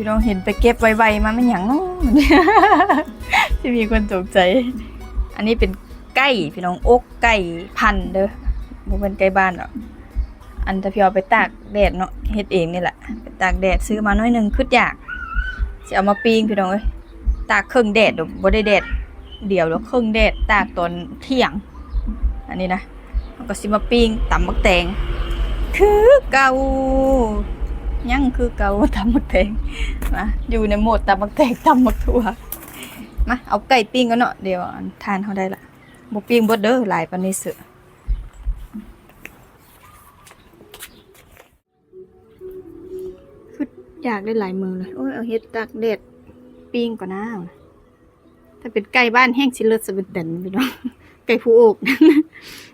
พี่น้องเห็นไปเก็บไวๆมาไม่หยังเนาะที่มีคนตกใจ อันนี้เป็นไก่พี่น้องอกไก่พันเด้อบ่เป็นไก่บ้านหรอกอันถ้าพี่เอาไปตากแดดเนาะเฮ็ดเองนี่แหละไปตากแดดซื้อมาน้อยหนึ่งคืออยากสิเอามาปิ้งพี่น้องเอ้ยตากครึ่งแดดดอกบ่ได้แดดเดียวแล้วครึ่งแดดตากตอนเที่ยง อันนี้นะแล้วก็สิมาปิ้งตำบักแตงคือเก่า ยังคือเกาตำบักแตงมาอยู่ในโหมดตำบักแตงตำบักถั่วมาเอาไก่ปิ้งกันเนาะเดี๋ยวทานเขาได้ละบ่ปิ้งบดเด้อหลายปานนี้เสืออยากได้หลายมือเลยโอ้ยเอาเฮ็ดตากแดดปิ้งก่อนนะถ้าเป็นไก่บ้านแห้งสิเลิศสะเบ็ดเด่นพี่น้องไก่ผู้อก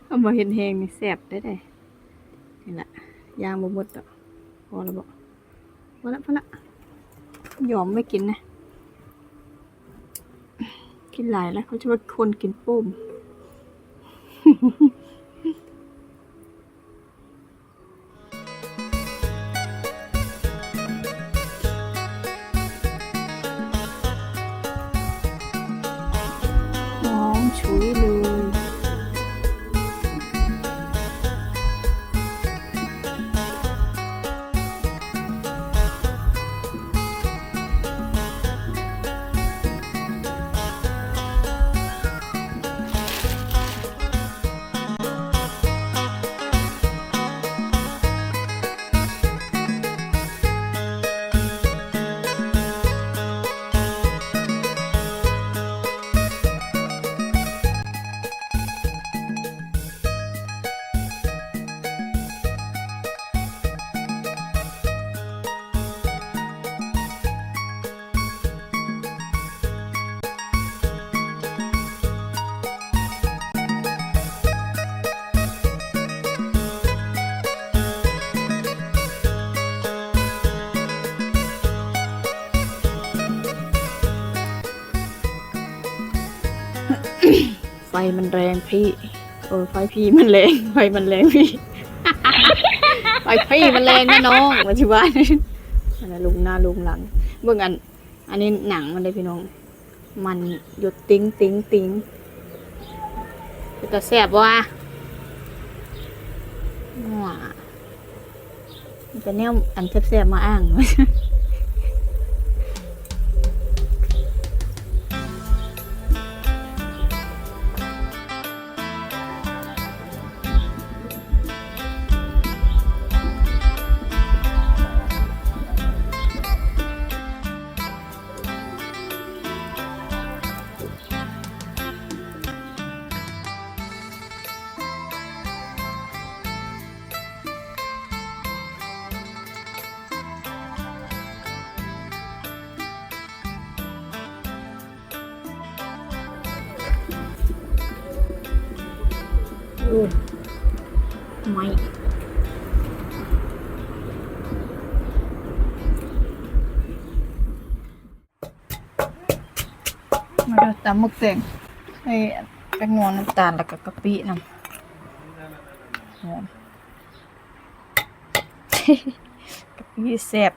เอามาเห็นแหงนี่แซ่บได้ได้นี่แหละย่างบ่หมดอะพ อแล้วบ่พอละพอละยอมไม่กินนะกินหลายแล้วเขาจะว่าคนกินโป้มหอมฉุยเล ฟมันแรงพี่ เออไฟพี่มันแรง ไฟมันแรงพี่ ไฟพี่มันแรงนะน้องมาที่บ้านอันนั้นลุงหน้าลุงหลัง เบิ่งอัน อันนี้หนังมันเลยพี่น้อง มันหยุดติ้งติ้งติ้งคือตะแสบว่ะว้ามันจะแนวอันแสบๆมาอ้าง โอ้ไม่มาดูตำหมึกแดงใส่แป้งนวลน้ำตาลแล้วก็กะปิน้ำหอมกะปิแซ่บ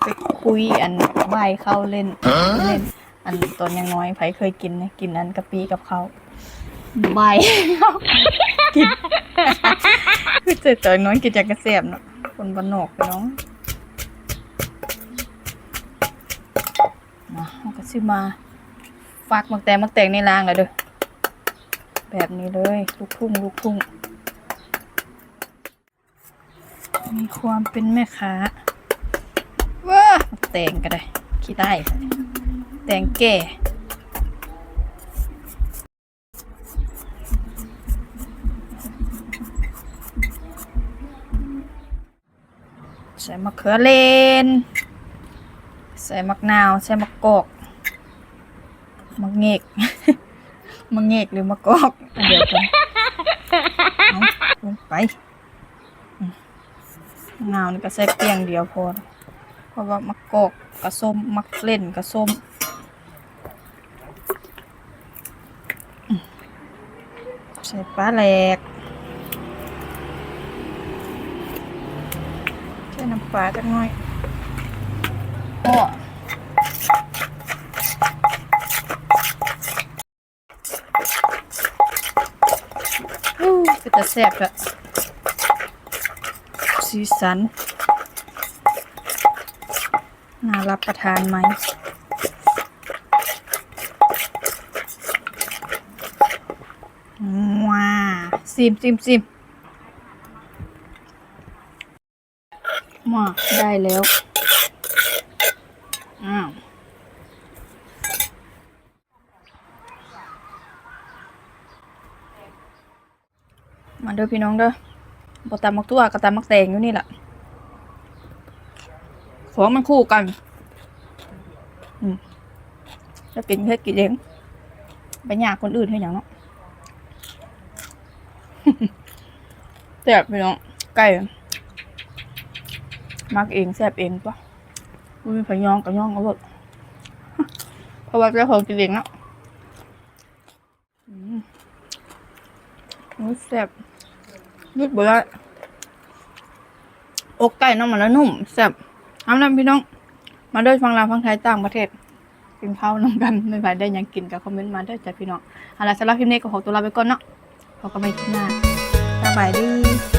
ไปคุยอันใบายเข้าเล่นเล่น อันตอนยังน้อยไผเคยกินนะกินอันกะปิกับเขา ใบายกินคือเจอตอนน้อยกินจากกระแสบเนาะคนบ้านนอกไปน้องมาเราก็ซื้อมาฝากมักแตงมักแตงในรางเลยเด้อแบบนี้เลย ลูกทุ่งลูกทุ่งมีความเป็นแม่ค้าว้ามักแตงก็ได้ขี้ได้ แตงแก่ ใส่มะเขือเลน ใส่มะนาว ใส่มะกอกมะเงกมะเงกหรือมะกอกเดี๋ยวกันลงไปอืมมะนาวนี่ก็ใส่เพียงเดียวพอ เพราะว่ามะกอกกระส้มมะเล่นกระส้มอืมใส่ปลาแหลก ว้าจักหน่อยโอ้อู้ก็จะแซ่บอะสีสัน น่ารับประทานไหมว้าซิมซิมซิม มาได้แล้ว อ้าวมาเด้อพี่น้องเด้อบตำมักตัวกับตำมักแตงอยู่นี่แหละของมันคู่กันอืมแล้วกินแค่กินเองไปยากคนอื่นให้อย่างเนาะแซ่พี่น้องไก่ มักเองแซ่บเองปะไม่มีไผยองกับย่องเอาเบิดเพราะว่าเจ้าของกินเองเนาะอืมโอ้แซ่บยืดบ่ได้อกไก่น้องมันแล้วนุ่มแซ่บเอาล่ะพี่น้อง มาด้วยฟังลาวฟังไทยต่างประเทศกินข้าวน้ำกันไม่ไหวได้ยังกินกับคอมเมนต์มาด้อจ้ะพี่น้องเอาละสำหรับคลิปนี้ก็ขอตัวลาไปก่อนเนาะพบกันใหม่คลิปหน้าสบายดี